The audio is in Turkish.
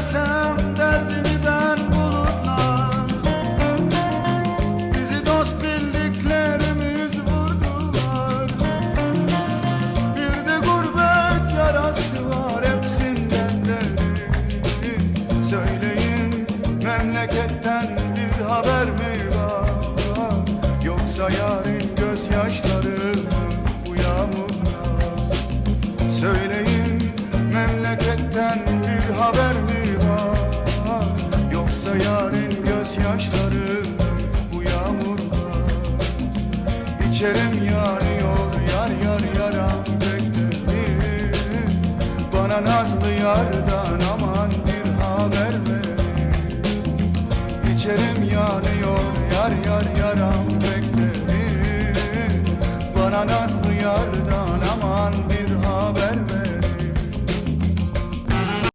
Söylesem derdini ben bulutla Bizi dost bildiklerimiz vurdular. Bir de gurbet yarası var hepsinden derin Söyleyin memleketten bir haber mi var? Yoksa yarın gözyaşları bu yağmurda Söyleyin memleketten bir haber Hançerim yanıyor yar yar yaram bekledim Bana nazlı yardan aman bir haber verin İçerim yanıyor yar yar yaram bekledim Bana nazlı yardan aman